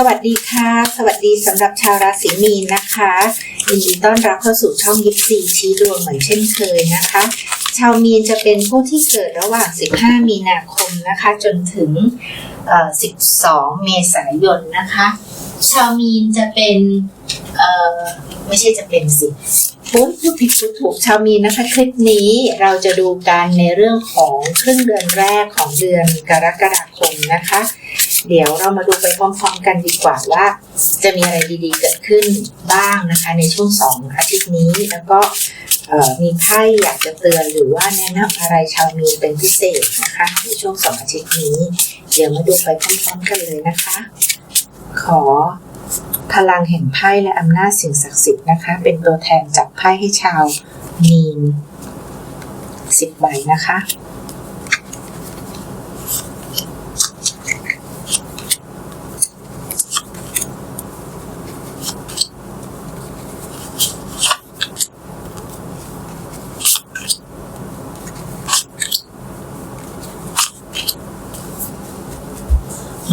สวัสดีค่ะ สวัสดีสำหรับชาวราศีมีนนะคะยินดีต้อนรับเข้าสู่ช่องยิปซีชี้ดวงเหมือนเช่นเคยนะคะ ชาวมีนจะเป็นผู้ที่เกิดระหว่าง 15 มีนาคมนะคะ จนถึง 12 เมษายนนะคะ ชาวมีนจะเป็นไม่ใช่จะเป็นสิพูดพูดผิดพูดถูกชาวมีนนะคะคลิปนี้เราจะดูกันในเรื่องของครึ่งเดือนแรกของเดือนกรกฎาคมนะคะ เดี๋ยวเรามาดูไปพร้อมๆกันดีกว่าว่า จะมีอะไรดีๆเกิดขึ้นบ้างนะคะ ในช่วงสองอาทิตย์นี้แล้วก็มีไพ่อยากจะเตือนหรือว่าแนะนำอะไรชาวมีนเป็นพิเศษนะคะ ในช่วงสองอาทิตย์นี้ เดี๋ยวมาดูไปพร้อมๆกันเลยนะคะ ขอพลังแห่งไพ่และอำนาจสิ่งศักดิ์สิทธิ์นะคะ เป็นตัวแทนจับไพ่ให้ชาวมีนสิบใบนะคะ โ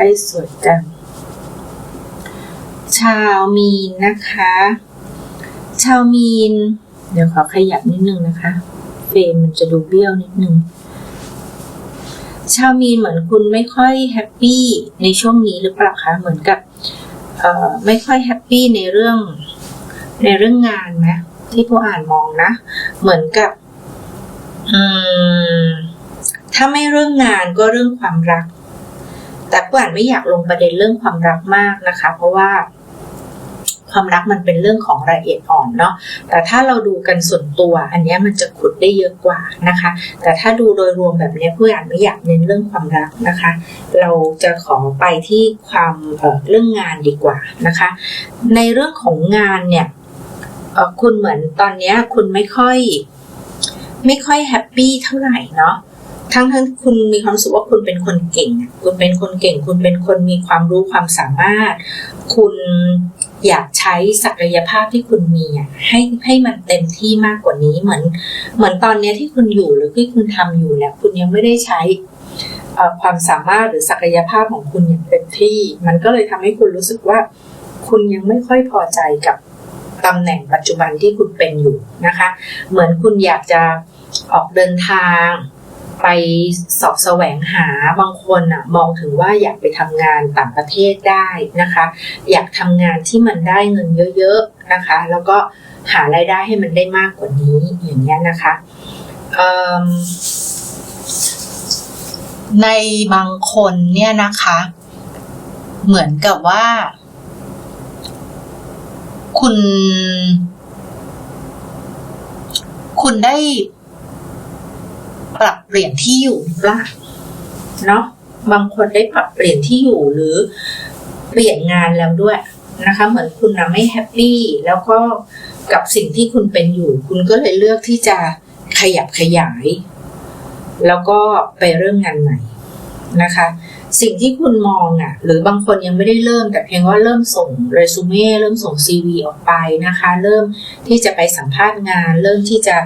อเคอืมไพ่สวยจังชาวมีนนะคะ ชาวมีน เดี๋ยวขอขยับนิดนึงนะคะ เฟรมมันจะดูเบี้ยวนิดนึง ชาวมีนเหมือนคุณไม่ค่อยแฮปปี้ในช่วงนี้หรือเปล่าคะ เหมือนกับไม่ค่อยแฮปปี้ในเรื่องในเรื่องงานไหมที่ผู้อ่านมองนะ เหมือนกับอืมถ้าไม่เรื่องงานก็เรื่องความรัก แต่ผู้อ่านไม่อยากลงประเด็นเรื่องความรักมากนะคะ เพราะว่าความรักมันเป็นเรื่องของรายละเอียดอ่อนเนาะ แต่ถ้าเราดูกันส่วนตัว อันนี้มันจะขุดได้เยอะกว่านะคะ แต่ถ้าดูโดยรวมแบบนี้ผู้อ่านไม่อยากเน้นเรื่องความรักนะคะ เราจะขอไปที่ความเเรื่องงานดีกว่านะคะ ในเรื่องของงานเนี่ยคุณเหมือนตอนนี้คุณไม่ค่อย ไม่ค่อยแฮปปี้เท่าไหร่เนาะ ทั้งทั้งคุณมีความรู้สึกว่าคุณเป็นคนเก่ง คุณเป็นคนเก่ง คุณเป็นคนมีความรู้ความสามารถ คุณอยากใช้ศักยภาพที่คุณมีอะให้ให้มันเต็มที่มากกว่านี้เหมือน เหมือนตอนนี้ที่คุณอยู่หรือที่คุณทำอยู่เนี่ยคุณยังไม่ได้ใช้ความสามารถหรือศักยภาพของคุณอย่างเต็มที่ มันก็เลยทำให้คุณรู้สึกว่า คุณยังไม่ค่อยพอใจกับตำแหน่งปัจจุบันที่คุณเป็นอยู่นะคะ เหมือนคุณอยากจะออกเดินทาง ไปสอบแสวงหาบางคนอะมองถึงว่าอยากไปทำงานต่างประเทศได้นะคะ อยากทำงานที่มันได้เงินเยอะๆนะคะ แล้วก็หารายได้ให้มันได้มากกว่านี้อย่างเงี้ยนะคะในบางคนเนี่ยนะคะ เหมือนกับว่า คุณ คุณได้ ปรับเปลี่ยนที่อยู่หรือเปล่าเนาะบางคนได้ปรับเปลี่ยนที่อยู่หรือเปลี่ยนงานแล้วด้วยนะคะ เหมือนคุณนะไม่แฮปปี้แล้วก็กับสิ่งที่คุณเป็นอยู่ คุณก็เลยเลือกที่จะขยับขยาย แล้วก็ไปเริ่มงานใหม่นะคะ สิ่งที่คุณมองอะ หรือบางคนยังไม่ได้เริ่ม แต่เพียงว่าเริ่มส่งเรซูเม่เริ่มส่ง CV ออกไปนะคะ เริ่มที่จะไปสัมภาษณ์งาน เริ่มที่จะ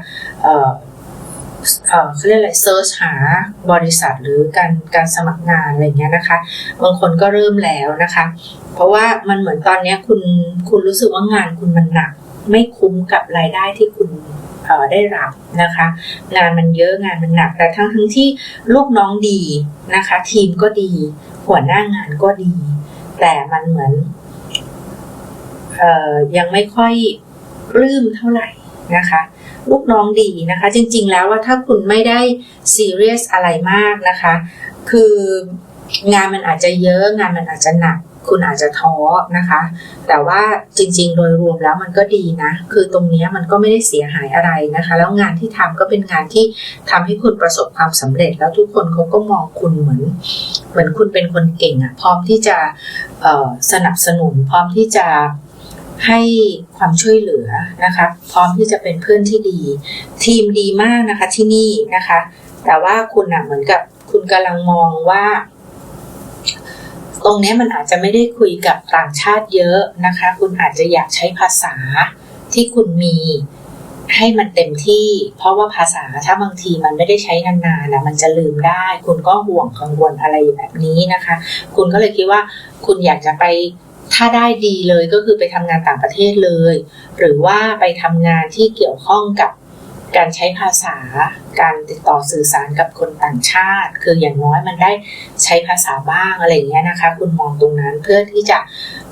เขาเรียกอะไรเซิร์ชหาบริษัทหรือการการสมัครงานอะไรเงี้ยนะคะ บางคนก็เริ่มแล้วนะคะ เพราะว่ามันเหมือนตอนนี้คุณคุณรู้สึกว่างานคุณมันหนัก ไม่คุ้มกับรายได้ที่คุณได้รับนะคะ งานมันเยอะงานมันหนัก แต่ทั้งทั้งที่ลูกน้องดีนะคะ ทีมก็ดี หัวหน้างานก็ดี แต่มันเหมือนออยังไม่ค่อยปลื้มเท่าไหร่นะคะ ลูกน้องดีนะคะ จริง ๆ แล้วว่าถ้าคุณไม่ได้ซีเรียสอะไรมากนะคะ คืองานมันอาจจะเยอะงานมันอาจจะหนัก คุณอาจจะท้อนะคะ แต่ว่าจริง ๆ โดยรวมแล้วมันก็ดีนะ คือตรงนี้มันก็ไม่ได้เสียหายอะไรนะคะ แล้วงานที่ทำก็เป็นงานที่ทำให้คุณประสบความสำเร็จ แล้วทุกคนเขาก็มองคุณเหมือน เหมือนคุณเป็นคนเก่งอะพร้อมที่จะสนับสนุนพร้อมที่จะ ให้ความช่วยเหลือนะคะ พร้อมที่จะเป็นเพื่อนที่ดี ทีมดีมากนะคะที่นี่นะคะ แต่ว่าคุณอะเหมือนกับคุณกำลังมองว่า ตรงนี้มันอาจจะไม่ได้คุยกับต่างชาติเยอะนะคะ คุณอาจจะอยากใช้ภาษาที่คุณมีให้มันเต็มที่ เพราะว่าภาษาถ้าบางทีมันไม่ได้ใช้นานๆนะมันจะลืมได้ คุณก็ห่วงกังวลอะไรแบบนี้นะคะ คุณก็เลยคิดว่า คุณอยากจะไป ถ้าได้ดีเลยก็คือไปทำงานต่างประเทศเลย หรือว่าไปทำงานที่เกี่ยวข้องกับการใช้ภาษา การติดต่อสื่อสารกับคนต่างชาติ คืออย่างน้อยมันได้ใช้ภาษาบ้างอะไรอย่างเงี้ยนะคะ คุณมองตรงนั้นเพื่อที่จะ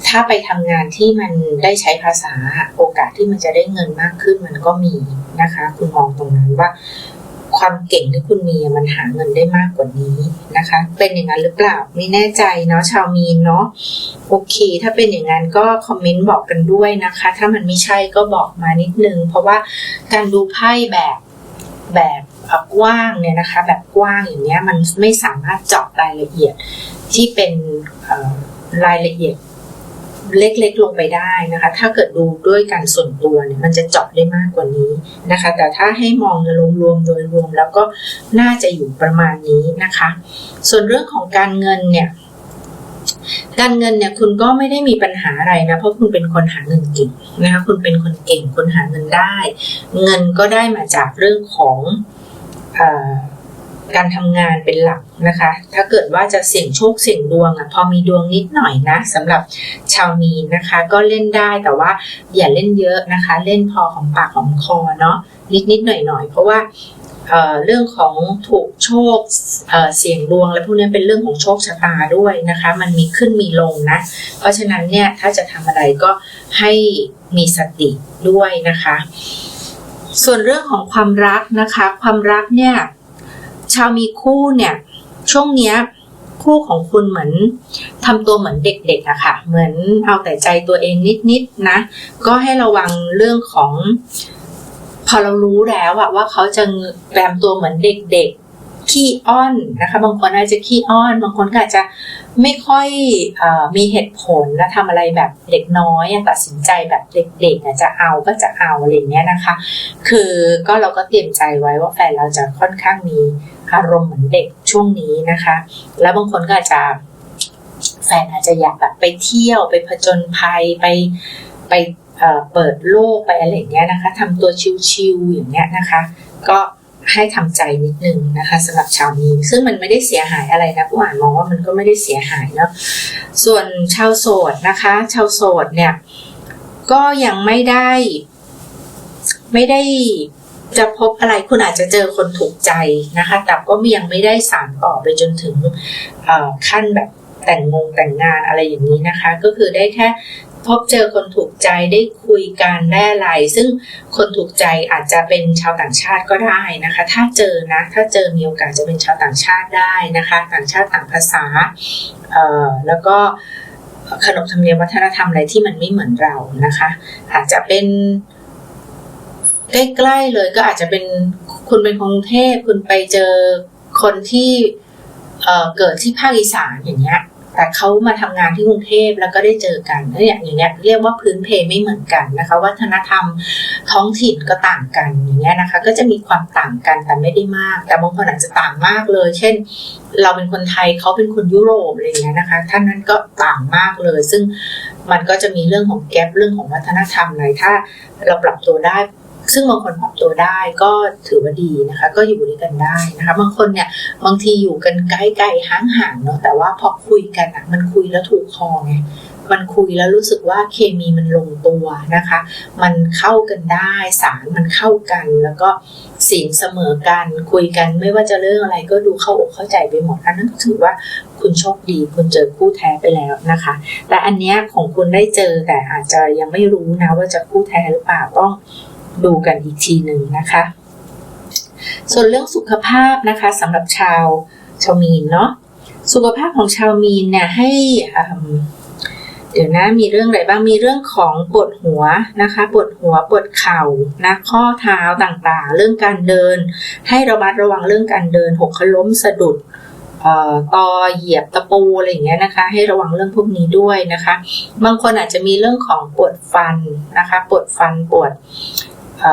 ถ้าไปทำงานที่มันได้ใช้ภาษาโอกาสที่มันจะได้เงินมากขึ้นมันก็มีนะคะ คุณมองตรงนั้นว่า ความเก่งที่คุณมีมันหาเงินได้มากกว่านี้นะคะ เป็นอย่างนั้นหรือเปล่าไม่แน่ใจเนาะชาวมีนเนาะโอเค ถ้าเป็นอย่างนั้นก็คอมเมนต์บอกกันด้วยนะคะ ถ้ามันไม่ใช่ก็บอกมานิดนึง เพราะว่าการดูไพ่แบบแบบกว้างเนี่ยนะคะ แบบกว้างอย่างเงี้ยมันไม่สามารถเจาะรายละเอียดที่เป็นรายละเอียด เล็กๆลงไปได้นะคะ ถ้าเกิดดูด้วยการส่วนตัวเนี่ยมันจะเจาะได้มากกว่านี้นะคะ แต่ถ้าให้มองรวมๆโดยรวมแล้วก็น่าจะอยู่ประมาณนี้นะคะ ส่วนเรื่องของการเงินเนี่ยการเงินเนี่ยคุณก็ไม่ได้มีปัญหาอะไรนะ เพราะคุณเป็นคนหาเงินเก่งนะคะคุณเป็นคนเก่งคุณหาเงินได้ เงินก็ได้มาจากเรื่องของอ การทำงานเป็นหลักนะคะ ถ้าเกิดว่าจะเสี่ยงโชคเสี่ยงดวงอะพอมีดวงนิดหน่อยนะสำหรับชาวมีนนะคะ ก็เล่นได้แต่ว่าอย่าเล่นเยอะนะคะ เล่นพอของปากของคอเนาะนิดนิดหน่อยหน่อยเพราะว่าเเรื่องของถูกโชคเเสี่ยงดวงอะพวกนี้เป็นเรื่องของโชคชะตาด้วยนะคะ มันมีขึ้นมีลงนะ เพราะฉะนั้นเนี่ยถ้าจะทำอะไรก็ให้มีสติด้วยนะคะ ส่วนเรื่องของความรักนะคะ ความรักเนี่ย ชาวมีคู่เนี่ย ช่วงเนี้ยคู่ของคุณเหมือนทำตัวเหมือนเด็กๆอะค่ะ เหมือนเอาแต่ใจตัวเองนิดๆนะ ก็ให้ระวังเรื่องของ พอเรารู้แล้วอะว่าเขาจะแปลมตัวเหมือนเด็กๆขี้อ้อนนะคะ บางคนอาจจะขี้อ้อน บางคนก็อาจจะไม่ค่อยอมีเหตุผลและทำอะไรแบบเด็กน้อยตัดสินใจแบบเด็กๆจะเอาก็จะเอาอะไรเงี้ยนะคะ คือก็เราก็เตรียมใจไว้ว่าแฟนเราจะค่อนข้างมี อารมณ์เหมือนเด็กช่วงนี้นะคะ แล้วบางคนก็อาจจะแฟนอาจจะอยากแบบไปเที่ยวไปผจญภัยไปไปเปิดโลกไปอะไรอย่างเงี้ยนะคะทำตัวชิวๆอย่างเงี้ยนะคะ ก็ให้ทำใจนิดนึงนะคะสำหรับชาวมีนซึ่งมันไม่ได้เสียหายอะไรนะผู้อ่านมองว่ามันก็ไม่ได้เสียหายเนาะส่วนชาวโสดนะคะ ชาวโสดเนี่ยก็ยังไม่ได้ ไม่ได้ จะพบอะไรคุณอาจจะเจอคนถูกใจนะคะ แต่ก็ยังไม่ได้สานต่อไปจนถึงขั้นแบบแต่งงงแต่งงานอะไรอย่างนี้นะคะ ก็คือได้แค่พบเจอคนถูกใจได้คุยกันได้อะไร ซึ่งคนถูกใจอาจจะเป็นชาวต่างชาติก็ได้นะคะ ถ้าเจอนะถ้าเจอมีโอกาสจะเป็นชาวต่างชาติได้นะคะ ต่างชาติต่างภาษาเอ่อแล้วก็ขนบธรรมเนียมวัฒนธรรมอะไรที่มันไม่เหมือนเรานะคะ อาจจะเป็น ใกล้ๆเลยก็อาจจะเป็นคุณเป็นกรุงเทพคุณไปเจอคนที่เกิดที่ภาคอีสานอย่างเงี้ย แต่เขามาทำงานที่กรุงเทพแล้วก็ได้เจอกันเนี่ยอย่างเงี้ยเรียกว่าพื้นเพไม่เหมือนกันนะคะ วัฒนธรรมท้องถิ่นก็ต่างกันอย่างเงี้ยนะคะ ก็จะมีความต่างกันแต่ไม่ได้มาก แต่บางคนอาจจะต่างมากเลย เช่น เราเป็นคนไทยเขาเป็นคนยุโรปอะไรเงี้ยนะคะท่านนั้นก็ต่างมากเลย ซึ่งมันก็จะมีเรื่องของแกลบเรื่องของวัฒนธรรมอะไรถ้าเราปรับตัวได้ ซึ่งบางคนปรับตัวได้ก็ถือว่าดีนะคะ ก็อยู่ด้วยกันได้นะคะ บางคนเนี่ยบางทีอยู่กันใกล้ๆห่างๆเนาะแต่ว่าพอคุยกันอะมันคุยแล้วถูกคอไงมันคุยแล้วรู้สึกว่าเคมีมันลงตัวนะคะ มันเข้ากันได้ สารมันเข้ากัน แล้วก็สีลเสมอกัน คุยกันไม่ว่าจะเรื่องอะไรก็ดูเข้าอกเข้าใจไปหมดอันนั้นถือว่าคุณโชคดี คุณเจอคู่แท้ไปแล้วนะคะ แต่อันเนี้ยของคุณได้เจอแต่อาจจะยังไม่รู้นะว่าจะคู่แท้หรือเปล่าต้อง ดูกันอีกทีหนึ่งนะคะ ส่วนเรื่องสุขภาพนะคะสำหรับชาวชาวมีนเนาะสุขภาพของชาวมีนเนี่ยให้เดี๋ยวนะมีเรื่องอะไรบ้างมีเรื่องของปวดหัวนะคะปวดหัวปวดเข่านะข้อเท้าต่างๆ เรื่องการเดิน ให้ระมัดระวังเรื่องการเดินหกล้มสะดุดตอเหยียบตะปูอะไรอย่างเงี้ยนะคะ ให้ระวังเรื่องพวกนี้ด้วยนะคะ บางคนอาจจะมีเรื่องของปวดฟันนะคะ ปวดฟันปวด เ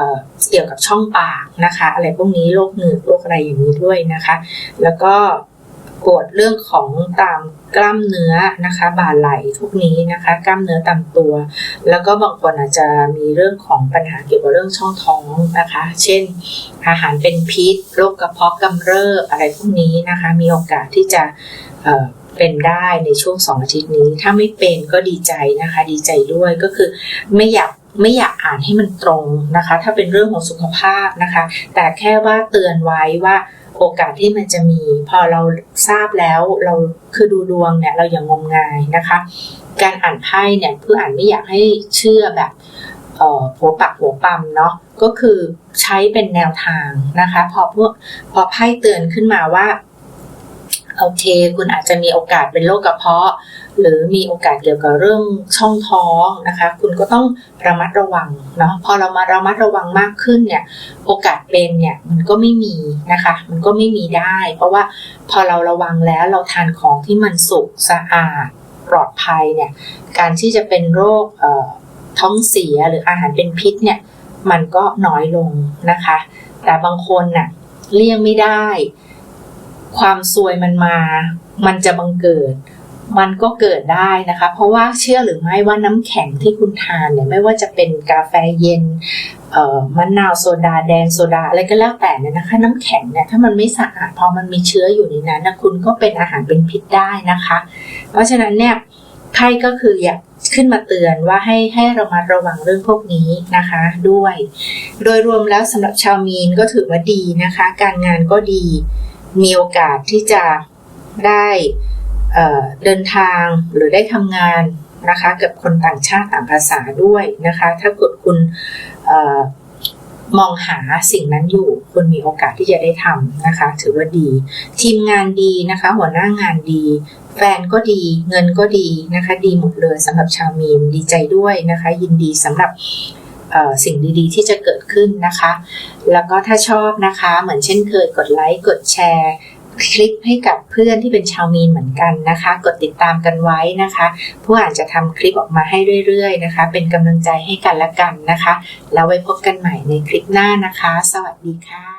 เกี่ยวกับช่องปากนะคะ อะไรพวกนี้โรคหนืดโรคอะไรอย่างนี้ด้วยนะคะ แล้วก็ปวดเรื่องของตามกล้ามเนื้อนะคะ บ่าไหล่พวกนี้นะคะ กล้ามเนื้อตามตัว แล้วก็บางคนอาจจะมีเรื่องของปัญหาเกี่ยวกับเรื่องช่องท้องนะคะ เช่น อาหารเป็นพิษโรคกระเพาะกำเริบอะไรพวกนี้นะคะ มีโอกาสที่จะเเป็นได้ในช่วงสองอาทิตย์นี้ ถ้าไม่เป็นก็ดีใจนะคะ ดีใจด้วยก็คือไม่อยาก ไม่อยากอ่านให้มันตรงนะคะ ถ้าเป็นเรื่องของสุขภาพนะคะ แต่แค่ว่าเตือนไว้ว่าโอกาสที่มันจะมี พอเราทราบแล้วเราคือดูดวงเนี่ยเราอย่างงมงายนะคะ การอ่านไพ่เนี่ยเพื่ออ่านไม่อยากให้เชื่อแบบหัวปักหัวปั๊มเนาะก็คือใช้เป็นแนวทางนะคะ พอพวกพอไพ่เตือนขึ้นมาว่าโอเค คุณอาจจะมีโอกาสเป็นโรคกระเพาะ หรือมีโอกาสเกี่ยวกับเรื่องช่องท้องนะคะ คุณก็ต้องระมัดระวังเนาะพอเรามาระมัดระวังมากขึ้นเนี่ยโอกาสเป็นเนี่ยมันก็ไม่มีนะคะ มันก็ไม่มีได้ เพราะว่าพอเราระวังแล้วเราทานของที่มันสุกสะอาดปลอดภัยเนี่ยการที่จะเป็นโรคท้องเสียหรืออาหารเป็นพิษเนี่ยมันก็น้อยลงนะคะ แต่บางคนน่ะเลี่ยงไม่ได้ ความซวยมันมา มันจะบังเกิด มันก็เกิดได้นะคะ เพราะว่าเชื่อหรือไม่ว่าน้ำแข็งที่คุณทานเนี่ยไม่ว่าจะเป็นกาแฟเย็นมะนาวโซดาแดงโซดาอะไรก็แล้วแต่เนี่ยนะคะ น้ำแข็งเนี่ยถ้ามันไม่สะอาดพอมันมีเชื้ออยู่ในนั้นนะคุณก็เป็นอาหารเป็นพิษได้นะคะ เพราะฉะนั้นเนี่ยไพ่ก็คืออยากขึ้นมาเตือนว่าให้ให้เระมัดระวังเรื่องพวกนี้นะคะด้วย โดยรวมแล้วสำหรับชาวมีนก็ถือว่าดีนะคะ การงานก็ดีมีโอกาสที่จะได้ เเดินทางหรือได้ทำงานนะคะกับคนต่างชาติต่างภาษาด้วยนะคะ ถ้าเกิดคุณออมองหาสิ่งนั้นอยู่ คุณมีโอกาสที่จะได้ทำนะคะ ถือว่าดี ทีมงานดีนะคะ หัวหน้างานดี แฟนก็ดี เงินก็ดีนะคะ ดีหมดเลยสำหรับชาวมีนดีใจด้วยนะคะ ยินดีสำหรับสิ่งดีๆ ที่จะเกิดขึ้นนะคะ แล้วก็ถ้าชอบนะคะ เหมือนเช่นเคยกดไลค์กดแชร์ คลิปให้กับเพื่อนที่เป็นชาวมีนเหมือนกันนะคะ กดติดตามกันไว้นะคะผู้อ่านจะทำคลิปออกมาให้เรื่อยๆนะคะ เป็นกำลังใจให้กันและกันนะคะ แล้วไว้พบกันใหม่ในคลิปหน้านะคะ สวัสดีค่ะ